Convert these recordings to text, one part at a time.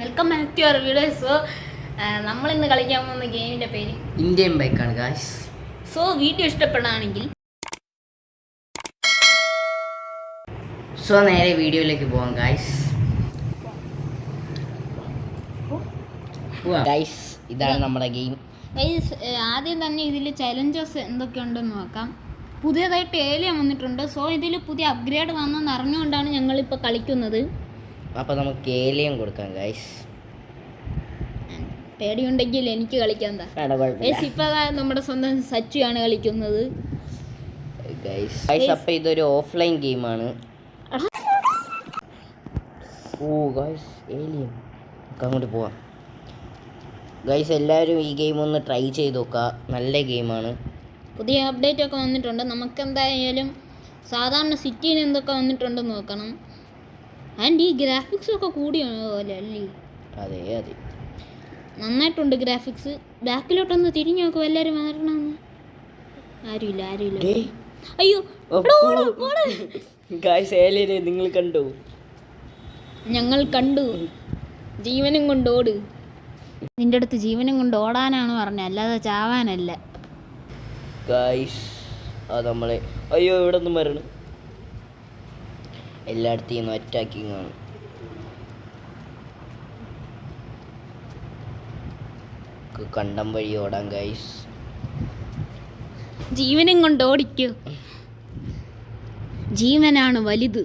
Welcome back to our videos നമ്മൾ ഇന്ന് കളിക്കാൻ പോകുന്ന ഗെയിമിന്റെ പേര് ഇന്ത്യൻ ബൈക്കാണ് ഗായ്സ് സോ വീഡിയോ ഇഷ്ടപ്പെടുകയാണെങ്കിൽ സോ നേരെ വീഡിയോയിലേക്ക് പോവാം ഗായ്സ് ഗൈസ് ഇതാണ് നമ്മുടെ ഗെയിം. ഗൈസ് ആദ്യം തന്നെ ഇതിൽ ചലഞ്ചസ് എന്തൊക്കെയുണ്ടെന്ന് നോക്കാം. പുതിയതായിട്ട് ഏലിയ വന്നിട്ടുണ്ട്. സോ ഇതിൽ പുതിയ അപ്ഗ്രേഡ് വന്നെന്ന് അറിഞ്ഞുകൊണ്ടാണ് ഞങ്ങളിപ്പോൾ കളിക്കുന്നത്. അപ്പോൾ നമുക്ക് ഏലിയും കൊടുക്കാം ഗൈസ് പേടിയുണ്ടെങ്കിൽ എനിക്ക് കളിക്കാൻ ഇപ്പം നമ്മുടെ സ്വന്തം സച്ചുയാണ് കളിക്കുന്നത്. ഗൈസ് അപ്പോൾ ഇതൊരു ഓഫ്ലൈൻ ഗെയിമാണ് ഓ ഗൈസ് ഏലിയൻ നമുക്ക് അങ്ങോട്ട് പോവാം. ഗൈസ് എല്ലാവരും ഈ ഗെയിം ഒന്ന് ട്രൈ ചെയ്ത് നോക്കുക നല്ല ഗെയിമാണ് പുതിയ അപ്ഡേറ്റ് ഒക്കെ വന്നിട്ടുണ്ട്. നമുക്ക് എന്തായാലും സാധാരണ സിറ്റിയിൽ എന്തൊക്കെ വന്നിട്ടുണ്ടെന്ന് നോക്കണം. ആൻഡ് ഈ ഗ്രാഫിക്സ് ഒക്കെ കൂടിയ പോലെ അല്ലേ? അതെ അതെ. നന്നായിട്ടുണ്ട് ഗ്രാഫിക്സ് ബാക്കിലോട്ടൊന്ന് തിരിഞ്ഞു നോക്കും എല്ലാവരും വന്നിട്ടുണ്ടെന്ന്? ആരുമില്ല ആരുമില്ല. അയ്യോ. ഗായ്സ് ഏലിയനെ നിങ്ങൾ കണ്ടു? ഞങ്ങൾ കണ്ടു. ജീവനും കൊണ്ട് ഓട്. നിന്റെ അടുത്ത് ജീവനും കൊണ്ട് ഓടാനാണ് പറഞ്ഞത് അല്ലാതെ ചാവാനല്ല. ഗായ്സ് അത് നമ്മളെ. അയ്യോ ഇവിടെ നിന്ന് മരണം എല്ലായിടത്തും നിന്ന് അറ്റാക്കിങ് ആണ് കണ്ടം വഴി ഓടാം ഗൈസ് ജീവനും കൊണ്ട് ഓടിക്കൂ. ജീവനാണ് വലുത്.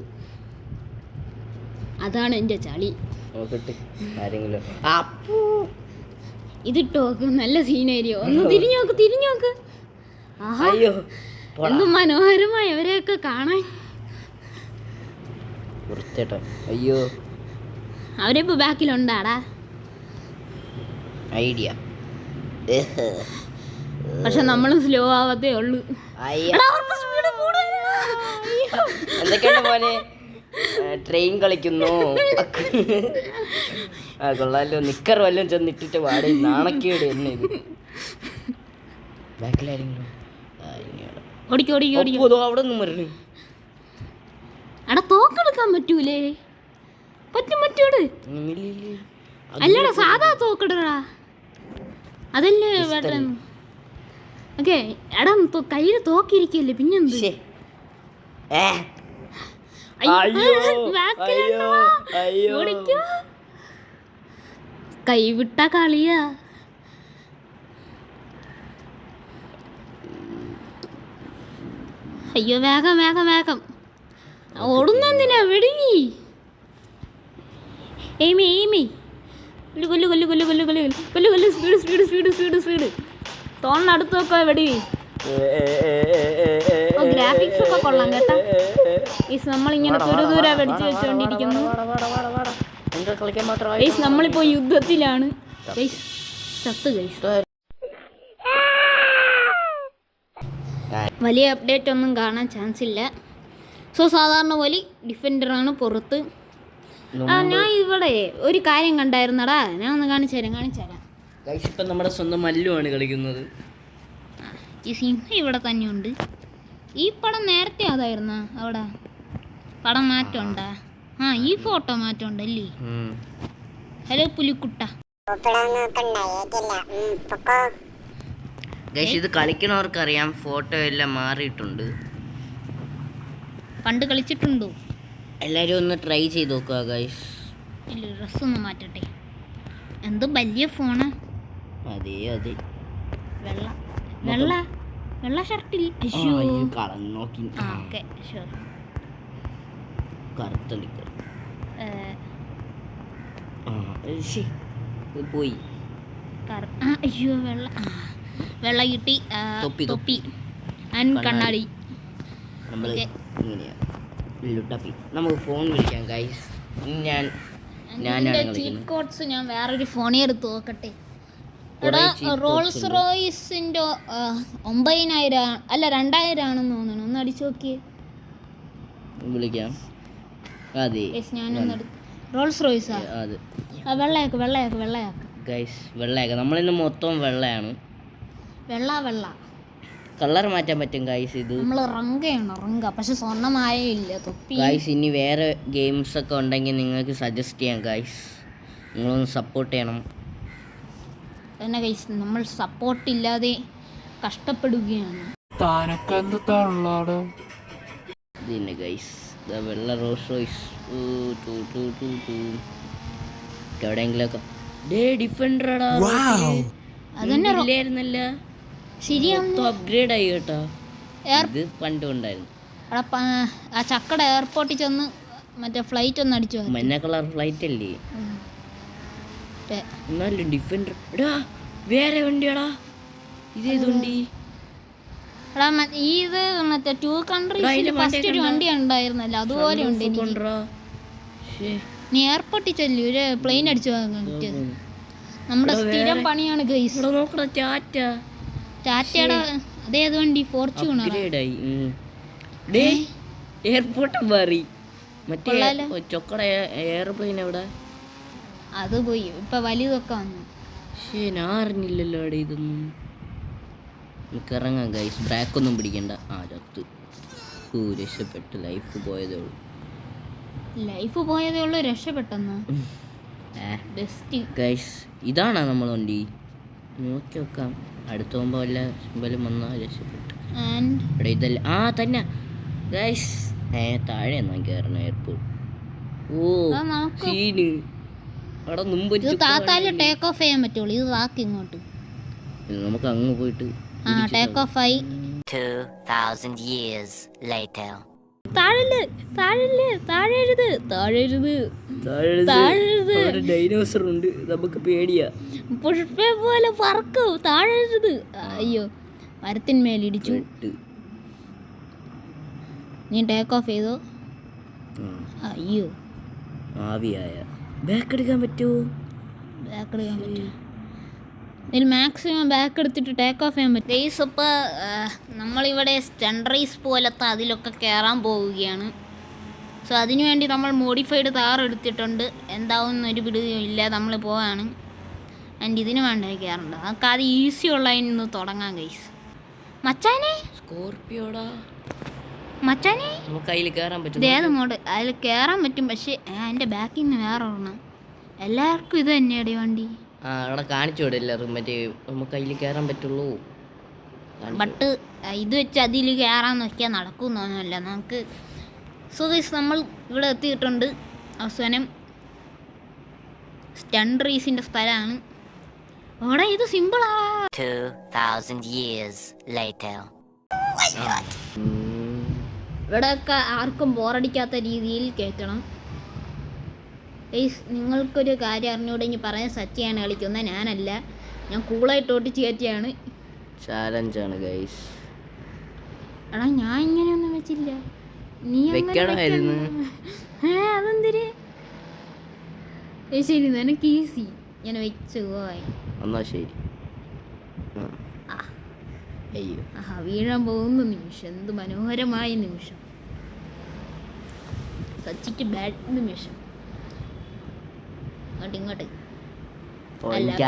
അതാണ് എന്റെ ചളി. ഇതിട്ടോ നോക്ക് നല്ല സീനേരിയോ ഒന്ന് തിരിഞ്ഞോക്ക് തിരിഞ്ഞോക്ക് തിരിഞ്ഞു നോക്ക്. ആഹാ. എന്ത് മനോഹരമായി അവരെയൊക്കെ കാണാൻ. വൃത്തികെട്ടോ. അയ്യോ. അവരിപ്പോ ബാക്കിലുണ്ടാടാ. ഐഡിയ. പക്ഷെ നമ്മളും സ്ലോ ആവത്തേ ഉള്ളൂ. എന്തൊക്കെയാണ് മോനെ? ട്രെയിൻ കളിക്കുന്നു. ആ കൊള്ളാലോ. നിക്കർ വല്ലതും ചെന്നിട്ടിട്ട് വാടി. നാണക്കേട് എന്നെ ഇത്. ബാക്കിലാരെങ്കിലും. ഓടിക്കോ ഓടിക്കോ ഓടിക്കോ. അവിടെ നിന്ന് മരണു എടാ തോക്കെടുക്കാൻ പറ്റൂലേ? പറ്റും പറ്റൂട് അല്ലടാ സാധാ തോക്കിടടാ. അതല്ലേ വേട്ടൻ ഓക്കെ എടാ കയ്യിൽ തോക്കിരിക്കല്ലേ പിന്നെന്ത്? ഓടിക്കോ. കൈവിട്ട കളിയാ. അയ്യോ വേഗം വേഗം വേഗം. Speed speed speed speed speed graphics ഒക്കെ കൊള്ളാം നമ്മളിങ്ങനെ ദൂരെ ദൂരെ വെച്ചുകൊണ്ടിരിക്കുന്നു നമ്മളിപ്പോ യുദ്ധത്തിലാണ്. വലിയ അപ്ഡേറ്റ് ഒന്നും കാണാൻ ചാൻസ് ഇല്ല. സോ സാധാരണ പോലെ ഡിഫൻഡറാണ് പുറത്ത്. ആ ഞാൻ ഇവിടെ ഒരു കാര്യം കണ്ടായിരുന്നടാ. ഞാൻ ഒന്ന് കാണിച്ചു തരാം കാണിച്ചു തരാം. ഇപ്പം നമ്മുടെ സ്വന്തം മല്ലുവാണ് കളിക്കുന്നത്. ഈ സിംഹ ഇവിടെ തന്നെയുണ്ട് ഈ പടം നേരത്തെ അതായിരുന്ന? അവിടെ പടം മാറ്റമുണ്ടാ? ആ ഈ ഫോട്ടോ മാറ്റം ഉണ്ടല്ലേ ഹലോ പുലിക്കുട്ട. ഗൈസ് ഇത് കളിക്കണവർക്കറിയാം ഫോട്ടോ എല്ലാം മാറിയിട്ടുണ്ട്. പണ്ട് കളിച്ചിട്ടുണ്ടോ? എല്ലാവരും ഒന്ന് ട്രൈ ചെയ്ത് നോക്കുക ഗൈസ് ഇല്ല ഡ്രസ് ഒന്ന് മാറ്റട്ടെ. എന്തോ വലിയ ഫോണ് അതെ അതെ. വെള്ള. വെള്ള. വെള്ള ഷർട്ടിൽ നോക്കി. ഓക്കെ ഷുവർ കറുത്ത പോയി. അയ്യോ വെള്ള. വെള്ള കിട്ടി. തൊപ്പി, ആൻഡ് കണ്ണാടി. Okay. ഇങ്ങനെയാണ് ലുട്ടപ്പി നമുക്ക് ഫോൺ വിളിക്കാം ഗൈസ് ഞാൻ ചീറ്റ് കോഡ്സ് ഞാൻ വേറൊരു ഫോണിൽ എടുത്ത് നോക്കട്ടെ. എടാ റോൾസ്. റോയ്സിന്റെ ഒമ്പതിനായിരം അല്ല രണ്ടായിരം ആണെന്ന് തോന്നുന്നു. ഒന്ന് അടിച്ചു നോക്കിയേ. വിളിക്കാം. അതെ. ഞാനൊന്ന് റോൾസ് റോയ്സാ അത്. വെള്ളയാക്ക് വെള്ളയാക്ക് വെള്ളയാക്ക്. ഗൈസ് വെള്ളയൊക്കെ. നമ്മളിന്ന് മൊത്തം വെള്ളയാണ്. വെള്ള വെള്ള. കളർ മാറ്റാൻ പറ്റും ഗൈസ് ഇത്. നമ്മൾ റങ്കയാണ് റങ്ക പക്ഷെ സ്വർണമായേ ഇല്ല തൊപ്പി ഗൈസ് ഇനി വേറെ ഗെയിംസ് ഒക്കെ ഉണ്ടെങ്കിൽ നിങ്ങൾക്ക് സജസ്റ്റ് ചെയ്യാം ഗൈസ് നിങ്ങളൊന്ന് സപ്പോർട്ട് ചെയ്യണം. എന്നാ ഗൈസ് നമ്മൾ സപ്പോർട്ട് ഇല്ലാതെ കഷ്ടപ്പെടുകയാണ്. താനൊക്കെ എന്ത് തള്ളാട്? ഗൈസ് ദ വെള്ള റോസ് റോയ്സ് എവിടെയെങ്കിലൊക്കെ ഡേ ഡിഫൻഡറാടാ അതന്നെ ഇല്ലായിരുന്നല്ലോ. അപ്ഗ്രേഡ് ആയി കേട്ടോ. ഇത് പണ്ടും ഉണ്ടായിരുന്നു ആ ചക്കട എയർപോർട്ടിൽ ചെന്ന് മറ്റേ ഫ്ലൈറ്റ് ഒന്ന് അടിച്ചു. മഞ്ഞ കളർ ഫ്ലൈറ്റ് അല്ലേ? എന്നാലും ഡിഫൻഡർ എടാ വേറെ വണ്ടിയാടാ. ഇതേത് വണ്ടി? എടാ ഈ ഇത് മറ്റേ ടു കൺട്രീസിൽ ഫസ്റ്റ് ഒരു വണ്ടി ഉണ്ടായിരുന്നല്ലോ അതുപോലെ ഉണ്ട്. നീ എയർപോർട്ടിൽ ചെല്ലി ഒരു പ്ലെയിൻ അടിച്ചു വാങ്ങിട്ട് നമ്മുടെ സ്ഥിരം പണിയാണ് ഗൈസ് ഇവിടെ നോക്കടാ ടാറ്റ ടാറ്റയുടെ അതേത് വണ്ടി. ഡേ എയർപോർട്ട് മാറി. മറ്റേ കൊള്ളാലോ. ചൊക്കട എയർപ്ലെയിൻ എവിടെ? അത് പോയി. ഇപ്പൊ വലുതൊക്കെ വന്നു. പക്ഷേ ഞാൻ അറിഞ്ഞില്ലല്ലോ അവിടെ ഇതൊന്നും. നമുക്ക് ഇറങ്ങാം ഗൈസ് ഒന്നും പിടിക്കണ്ട. ആ ചത്ത്. ഓ രക്ഷപ്പെട്ട്. ലൈഫ് പോയതേ ഉള്ളൂ. ലൈഫ് പോയതേ ഉള്ളൂ രക്ഷപ്പെട്ടെന്ന്. ഗൈസ് ഇതാണോ നമ്മൾ വണ്ടി? നോക്കി വെക്കാം അടുത്ത് പോകുമ്പോൾ വല്ല വല്ല വന്നാൽ രക്ഷപ്പെട്ടു. ഇവിടെ ഇതല്ല ആ തന്നെ. ഗൈസ് ഏ താഴെ എന്നാ കയറണം എയർപോർട്ട് ഓ സീന്. അവിടെ മുമ്പ് താത്താൽ ടേക്ക് ഓഫ് ചെയ്യാൻ പറ്റുള്ളൂ. ഇത് വാക്ക് ഇങ്ങോട്ട്. നമുക്ക് അങ്ങ് പോയിട്ട് ആ ടേക്ക് ഓഫ് ആയി. 2,000 years later. താഴരുത് താഴരുത് താഴരുത് ഡൈനോസർ ഉണ്ട്. നമുക്ക് പേടിയാ. പുഷ്പേ പോലെ പറക്കും. താഴരുത് അയ്യോ മരത്തിന്മേലിടിച്ചു. ഇടിച്ചു നീ ടേക്ക് ഓഫ് ചെയ്തോ? അയ്യോ. ആവിയായ. ബാക്ക് എടുക്കാൻ പറ്റുമോ? ബാക്ക് എടുക്കാൻ പറ്റും ഇതിൽ മാക്സിമം ബാക്ക് എടുത്തിട്ട് ടേക്ക് ഓഫ് ചെയ്യാൻ പറ്റും. റേസ് ഇപ്പോൾ നമ്മളിവിടെ സ്റ്റണ്ടറൈസ് പോലത്തെ അതിലൊക്കെ കയറാൻ പോവുകയാണ്. സോ അതിനു വേണ്ടി നമ്മൾ മോഡിഫൈഡ് താർ എടുത്തിട്ടുണ്ട്. എന്താവും ഒരു പിടിയും ഇല്ല നമ്മൾ പോവാണ്. ആൻഡ് ഇതിന് വേണ്ട കയറേണ്ടത് നമുക്ക് അത് ഈസി ഉള്ളതിൽ നിന്ന് തുടങ്ങാം ഗൈസ് മച്ചാനെ? സ്കോർപ്പിയോടാ മച്ചാനെ? നമുക്ക് അതിൽ കയറാൻ പറ്റും. ഏത് മോഡ് അതിൽ കയറാൻ പറ്റും. പക്ഷേ അതിന്റെ ബാക്കിൽ നിന്ന് വേറെ ഒരെണ്ണം എല്ലാവർക്കും ഇത് തന്നെയാണ് വണ്ടി. അവിടെ കാണിച്ചു വിടില്ല മറ്റേ നമുക്ക് അതിൽ കയറാൻ പറ്റുള്ളൂ. ബട്ട് ഇത് വെച്ച് അതിൽ കയറാൻ നോക്കിയാൽ നടക്കുന്നൊന്നുമല്ല. നമുക്ക് സോ ഗൈസ് നമ്മൾ ഇവിടെ എത്തിയിട്ടുണ്ട്. അവസാനം സ്റ്റണ്ട് റീസിന്റെ സ്ഥലമാണ്. അവിടെ ഇത് സിമ്പിളാ 2,000 years later. ഇവിടെയൊക്കെ ആർക്കും ബോറടിക്കാത്ത രീതിയിൽ കയറ്റണം. ഗൈസ് നിങ്ങൾക്കൊരു കാര്യം അറിഞ്ഞുകൂടെങ്കിൽ പറയാൻ സത്യമാണ് കളിക്കുന്നത് ഞാനല്ല. ഞാൻ കൂളായിട്ട് ഓട്ടിച്ച് കയറ്റിയാണ്. ചാലഞ്ചാണ് ഗൈസ് എടാ ഞാൻ ഇങ്ങനെയൊന്നും വെച്ചില്ല. നീ വെക്കണമായിരുന്നു. അതെന്തിര് ഏ, ശരി നിനക്ക് ഈസി. ഞാൻ വെച്ചു പോയി എന്നാ ശരി. അയ്യോ. ആഹാ വീഴാൻ പോകുന്ന നിമിഷം. എന്ത് മനോഹരമായ നിമിഷം. സച്ചിക്ക് ബാഡ് നിമിഷം. ഇങ്ങോട്ട്. ഇങ്ങോട്ട്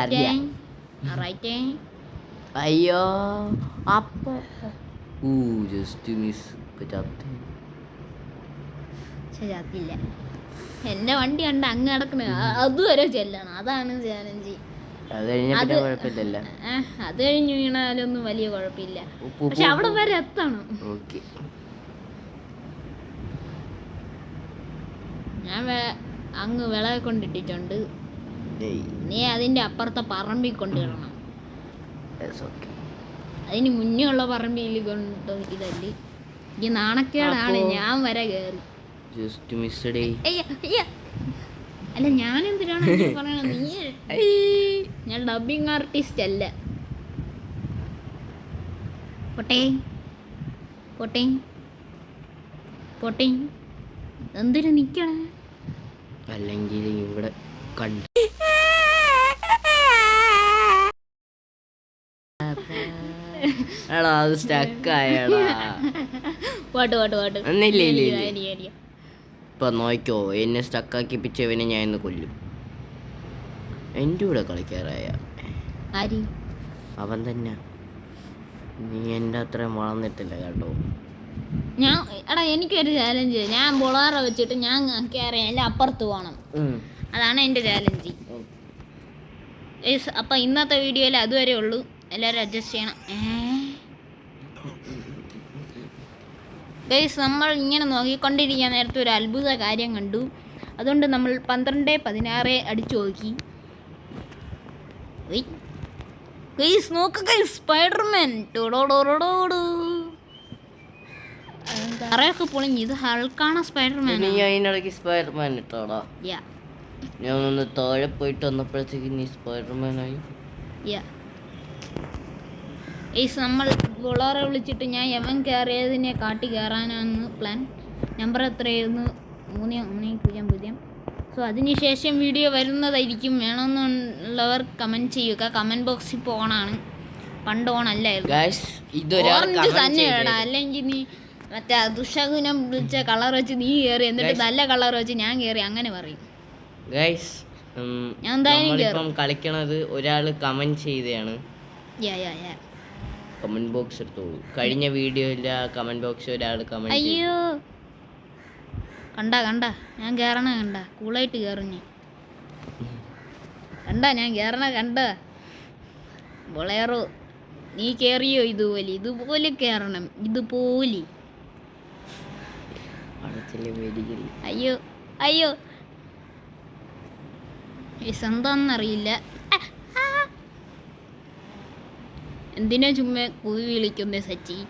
അയ്യോ. അപ്പ. ഊ ജസ്റ്റ് മിസ് ചാത്തില്ല എന്റെ വണ്ടി കണ്ട അങ്ങ് കിടക്കണ അതുവരെ ചെല്ലണം. അതാണ് ചാലഞ്ച് അത് കഴിഞ്ഞു അത് കഴിഞ്ഞ് വീണാലൊന്നും വലിയ കുഴപ്പമില്ല. പക്ഷെ അവിടെ വരെ എത്തണം. ഞാൻ അങ്ങ് വിളയെ കൊണ്ടിട്ടിട്ടുണ്ട് നീ അതിന്റെ അപ്പുറത്തെ പറമ്പിൽ കൊണ്ടിടണം അതിന് മുന്നേ ഉള്ള പറമ്പിൽ കൊണ്ട് ഇതല്ലേ. ഈ നാണക്കേടാണ് ഞാൻ വരെ കയറി ജസ്റ്റ് മിസ്ഡേ. അല്ല ഞാൻ എന്തിനാണ് പറയണത്? നീ ഞാൻ ഡബിങ് ആർട്ടിസ്റ്റ് അല്ല. പൊട്ടേ. പൊട്ടേ. പൊട്ടേ. എന്തിനു നിക്കണേ? അല്ലെങ്കിൽ ഇവിടെ കണ്ട് എടാ അത് സ്റ്റക്കായടാ പാട്ട് പാട്ട് പാട്ട് ഒന്നില്ല, ഇല്ല, ഇല്ല. ഇപ്പൊ നോക്കോ എന്നെ സ്റ്റക്കാക്കിപ്പിച്ചവനെ ഞാൻ ഇന്ന് കൊല്ലും. എന്റെ കൂടെ കളിക്കാറായ അവൻ തന്നെ. നീ എന്റെ അത്രയും വളർന്നിട്ടില്ല കേട്ടോ. ഞാൻ എടാ എനിക്കൊരു ചാലഞ്ച് ഞാൻ ബൊളാറ വെച്ചിട്ട് ഞാൻ കയറി അല്ല അപ്പുറത്ത് പോകണം അതാണ് എന്റെ ചാലഞ്ച് അപ്പൊ ഇന്നത്തെ വീഡിയോയിൽ അതുവരെ ഉള്ളൂ. എല്ലാവരും അഡ്ജസ്റ്റ് ചെയ്യണം. ഗൈസ് നമ്മൾ ഇങ്ങനെ നോക്കിക്കൊണ്ടിരിക്കാൻ നേരത്തെ ഒരു അത്ഭുത കാര്യം കണ്ടു. അതുകൊണ്ട് നമ്മൾ പന്ത്രണ്ട് പതിനാറ് അടിച്ചു നോക്കി. ഗൈസ് നോക്ക് ഗൈസ് സ്പൈഡർമാൻ. ടോടോടോടോടോ തറയൊക്കെ പൊളിഞ്ഞ്. ഇത് ഹൾക്കാണ് സ്പൈഡർമാൻ നീ അതിനിടയ്ക്ക് സ്പൈഡർമാൻ ഇട്ടോടാ. ഒന്ന് താഴെ പോയിട്ട് വന്നപ്പോഴത്തേക്ക് നീ സ്പൈഡർമാനായി. ഏസ് നമ്മൾ ബോളറെ വിളിച്ചിട്ട് ഞാൻ എവൻ കയറിയതിനെ കാട്ടി കയറാനാണ് പ്ലാൻ. നമ്പർ എത്രയായിരുന്നു? മൂന്ന് മൂന്ന് പൂജ്യം പൂജ്യം. സോ അതിനുശേഷം വീഡിയോ വരുന്നതായിരിക്കും. വേണമെന്നുള്ളവർ കമന്റ് ചെയ്യുക. കമന്റ് ബോക്സിൽ പോകണമാണ് പണ്ട് ഓണല്ലായിരുന്നു ഓറഞ്ച് തന്നെ ഇടാ അല്ലെങ്കിൽ നീ മറ്റേ ദുഷകുനം വിളിച്ച കളർ വെച്ച് നീ കയറി എന്നിട്ട് നല്ല കളർ വെച്ച് ഞാൻ കയറി അങ്ങനെ പറയും. ഗൈസ് ഞാൻ എന്തായാലും കളിക്കണത് ഒരാൾ കമന്റ് ചെയ്തതാണ് കമന്റ് ബോക്സ് എടുത്തോളൂ. കഴിഞ്ഞ വീഡിയോയിലെ കമന്റ് ബോക്സ് ഒരാൾ കമന്റ് അയ്യോ. കണ്ട കണ്ട. ഞാൻ കേറണ കണ്ട. കൂളായിട്ട് കയറുഞ്ഞ് കണ്ട ഞാൻ കേറണ കണ്ട. ബൊളേറോ. നീ കേറിയോ ഇതുപോലെ. ഇതുപോലെ കേറണം. ഇതുപോലെ. അടച്ചില്ലേ മേടിക്കില്ല അയ്യോ അയ്യോ. ആ. എന്തിനാ ചുമ്മാ കുവി വിളിക്കുന്നേ സച്ചി?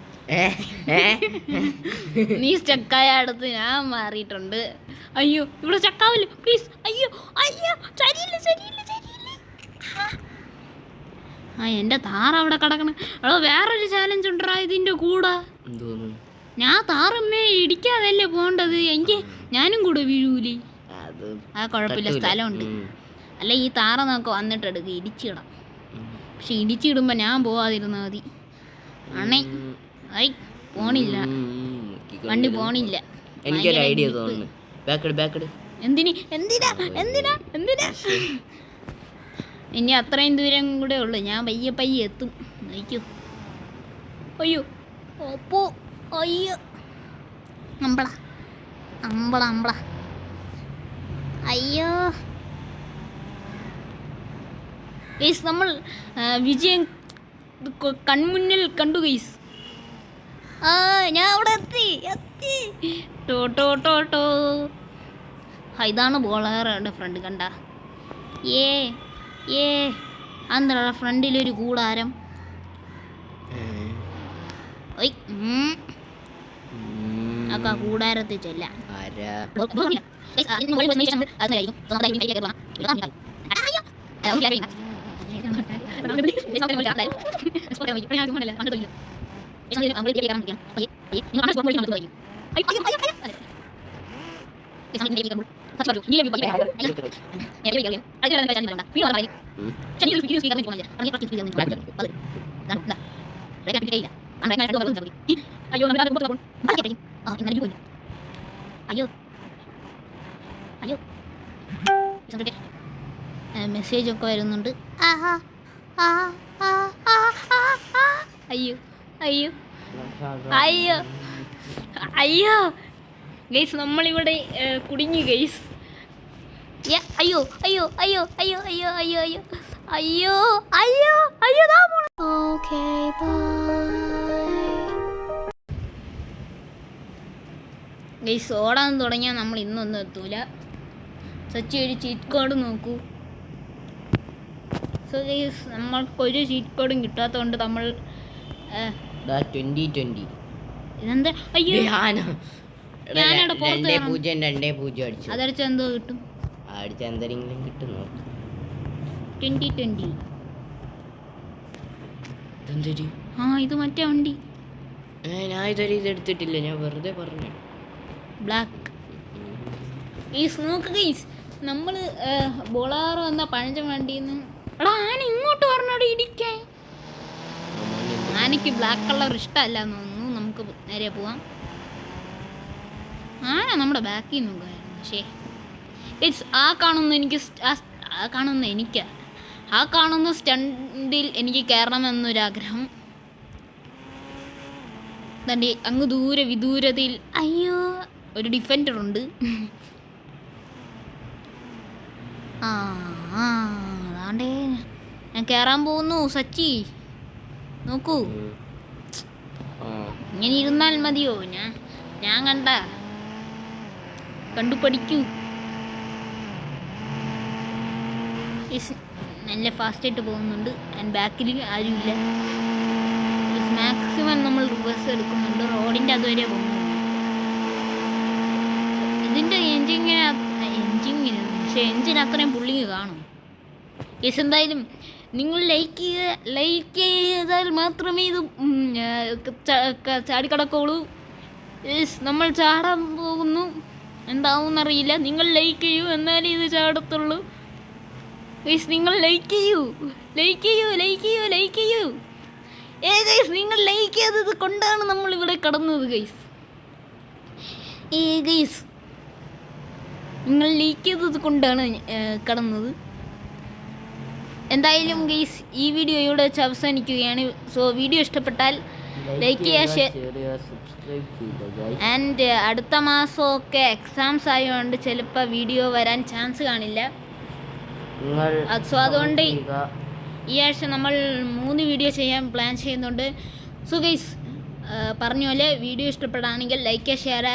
നീ സ്റ്റക്കായ അടുത്ത് ഞാൻ മാറിയിട്ടുണ്ട്. അയ്യോ ഇവിടെ ചക്കാവില്ല പ്ലീസ് അയ്യോ അയ്യോ. ശരിയില്ല ശരിയില്ല ശരിയില്ല. ആ. എന്റെ എന്റെ താറ അവിടെ കിടക്കണ. എടോ വേറൊരു ചാലഞ്ച് ഉണ്ടോ ഇതിന്റെ കൂടെ. എന്തോന്നു? ഞാൻ താറമ്മേ ഇടിക്കാതല്ലേ പോണ്ടത്? എനിക്ക് ഞാനും കൂടെ വീഴൂലേ? ആ കുഴപ്പമില്ല സ്ഥലമുണ്ട്. അല്ല ഈ താറ നോക്കെ വന്നിട്ട് എടുക്കുക ഇടിച്ചിടാം. പക്ഷെ ഇടിച്ചിടുമ്പോ ഞാൻ പോവാതിരുന്നാ മതി. അണേ ഐ പോണില്ല. വണ്ടി പോണില്ല. എനിക്കൊരു ഐഡിയ തോന്നുന്നു. ബാക്കട് ബാക്കട്. എന്തിനി? എന്തിനാ? എന്തിനാ? എന്തിനാ? ഇനി അത്രയും ദൂരം കൂടെ ഉള്ളു. ഞാൻ പയ്യെ പയ്യെ എത്തും. നയിക്കൂ അയ്യോ. ഓപ്പോ അയ്യോ. അമ്പള. അമ്പള അമ്പള. അയ്യോ. ഗൈസ് നമ്മൾ വിജയം കൺമുന്നിൽ കണ്ടു ഗൈസ് ആ ഞാൻ അവിടെ എത്തി എത്തി. ടോ ടോ ടോ ടോ. ഇതാണ് ബോളറുടെ ഫ്രണ്ട് കണ്ട. ഏ ഏ. അന്തര ഫ്രണ്ടിലൊരു കൂടാരം? ഒയ് ആ കൂടാരത്തിൽ ചെല്ലാം ഇല്ല. അയ്യോ അയ്യോ. അയ്യോ. മെസ്സേജ് ഒക്കെ വരുന്നുണ്ട്. അയ്യോ അയ്യോ. അയ്യോ. നമ്മളിവിടെ കുടുങ്ങി ഗൈസ് അയ്യോ അയ്യോ അയ്യോ അയ്യോ അയ്യോ അയ്യോ അയ്യോ അയ്യോ. അയ്യോ അയ്യോ ദാ പോണു ഗൈസ് ഓടാൻ തുടങ്ങിയാൽ നമ്മൾ ഇന്നൊന്നും എത്തൂല. സച്ചി ഒരു ചീറ്റ് കോഡ് നോക്കൂ. സോ ഗൈസ് നമ്മൾക്കൊരു ചീറ്റ് കോഡും കിട്ടാത്തതുകൊണ്ട് നമ്മൾ ഏ, ട്വന്റി ട്വന്റി ഇതെന്താ? അയ്യോ. ഞാനവിടെ പുറത്ത് രണ്ടേ കയറാം. പൂജ്യം രണ്ടേ പൂജ്യം അടിച്ചു. അതടിച്ച എന്തോ കിട്ടും. അടിച്ച എന്തെങ്കിലും ആ ഇത് മറ്റേ വണ്ടി. ഞാൻ ഇതുവരെ ഇത് എടുത്തിട്ടില്ല ഞാൻ വെറുതെ പറഞ്ഞു ബ്ലാക്ക് ഈ നോക്ക് ഗീസ് നമ്മൾ ബോളാറ് വന്ന പഴഞ്ചൻ വണ്ടിയിൽ നിന്ന് എടാ ആന ഇങ്ങോട്ട് പറഞ്ഞോട് ഇടിക്കാൻ. ആനയ്ക്ക് ബ്ലാക്ക് കളർ ഇഷ്ടമല്ല എന്ന് തോന്നുന്നു. നമുക്ക് നേരെ പോവാം. ആന നമ്മുടെ ബാക്കിൽ നോക്കുമായിരുന്നു പക്ഷേ ഇറ്റ്സ് ആ കാണുന്ന എനിക്ക് ആ കാണുന്ന എനിക്ക്. ആ കാണുന്ന സ്റ്റണ്ടിൽ എനിക്ക് കയറണമെന്നൊരാഗ്രഹം തന്റെ അങ്ങ് ദൂരെ വിദൂരതയിൽ അയ്യോ ഒരു ഡിഫൻഡർ ഉണ്ട്. ആ അതാണ്ടേ. ഞാൻ കേറാൻ പോകുന്നു സച്ചി. നോക്കൂ. ഇങ്ങനെ ഇരുന്നാൽ മതിയോ? ഞാൻ ഞാൻ കണ്ട. കണ്ടു പഠിക്കൂ നല്ല ഫാസ്റ്റായിട്ട് പോകുന്നുണ്ട്. ആൻഡ് ബാക്കിൽ ആരുമില്ല. മാക്സിമം നമ്മൾ റിവേഴ്സ് എടുക്കുന്നുണ്ട്. റോഡിന്റെ അതുവരെ പോകുന്നുണ്ട് ഇതിന്റെ എൻജിങ്ങിന് എൻജിങ്ങിന് പക്ഷേ എഞ്ചിൻ അത്രയും പുള്ളിങ് കാണും. യെസ് എന്തായാലും നിങ്ങൾ ലൈക്ക് ചെയ്ത് ലൈക്ക് ചെയ്താൽ മാത്രമേ ഇത് ചാടിക്കടക്കുള്ളൂ യെസ് നമ്മൾ ചാടാൻ പോകുന്നു. എന്താവുമെന്നറിയില്ല നിങ്ങൾ ലൈക്ക് ചെയ്യൂ എന്നാലേ ഇത് ചാടത്തുള്ളൂ. ഗൈസ് നിങ്ങൾ ലൈക്ക് ചെയ്യൂ. ലൈക്ക് ചെയ്യൂ ലൈക്ക് ചെയ്യൂ ലൈക്ക് ചെയ്യൂ. ഏ ഗൈസ് നിങ്ങൾ ലൈക്ക് ചെയ്തത് കൊണ്ടാണ് നമ്മൾ ഇവിടെ കടന്നത് ഗൈസ് ഏ ഗൈസ് നിങ്ങൾ ലീക്ക് ചെയ്തത് കൊണ്ടാണ് കടന്നത്. എന്തായാലും ഗെയ്സ് ഈ വീഡിയോ ഇവിടെ വെച്ച് അവസാനിക്കുകയാണ്. സോ വീഡിയോ ഇഷ്ടപ്പെട്ടാൽ ലൈക്ക് ചെയ്യുക ആൻഡ് അടുത്ത മാസമൊക്കെ എക്സാംസ് ആയതുകൊണ്ട് ചിലപ്പോൾ വീഡിയോ വരാൻ ചാൻസ് കാണില്ല. സോ അതുകൊണ്ട്. ഈ ആഴ്ച നമ്മൾ മൂന്ന് വീഡിയോ ചെയ്യാൻ പ്ലാൻ ചെയ്യുന്നുണ്ട്. സോ ഗെയ്സ് പറഞ്ഞ പോലെ വീഡിയോ ഇഷ്ടപ്പെടുകയാണെങ്കിൽ ലൈക്ക് ഷെയർ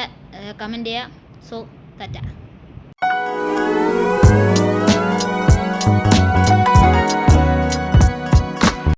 കമന്റ് ചെയ്യുക സോ തറ്റ Thank you.